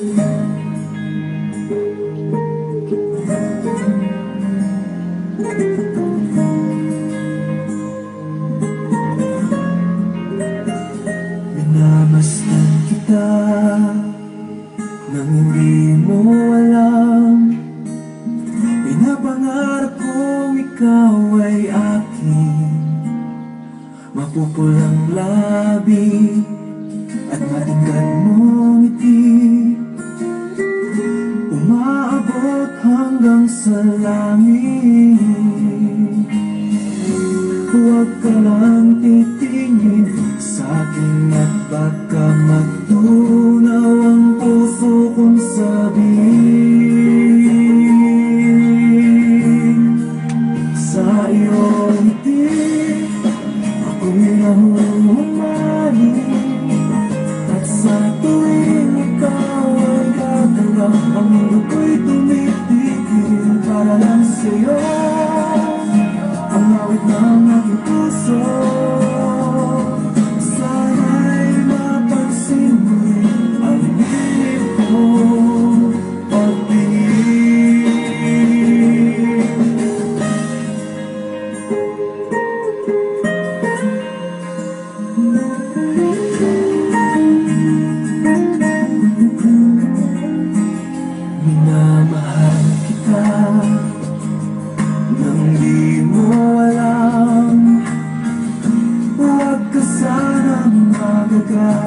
Minamasdan kita Nang hindi mo alam. Pinapangarap kong ikaw ay akin. Mapupulang labi At matingkad mong sa langit. Huwag ka lang titingin sa akin at baka matunaw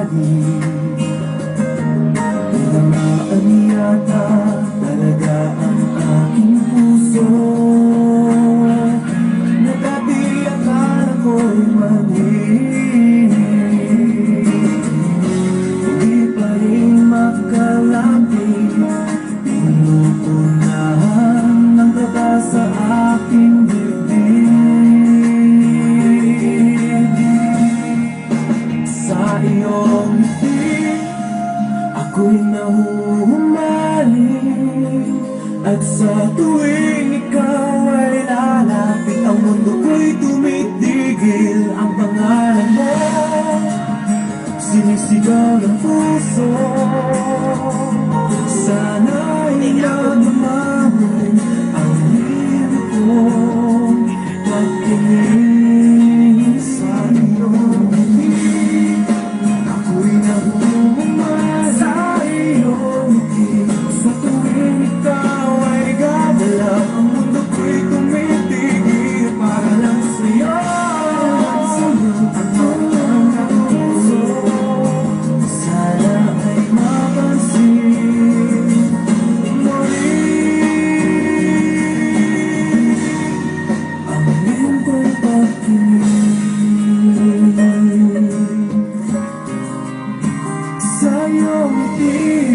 magagaling Tinamaan yata talaga ang aking puso. Na dati akala ko'y mali Ako'y nahuhumaling At sa tuwing ikaw ay lalapit Ang mundo ko'y tumitigil. Ang pangalan mo Sinisigaw ng puso. Sana'y nagmamahal on with you.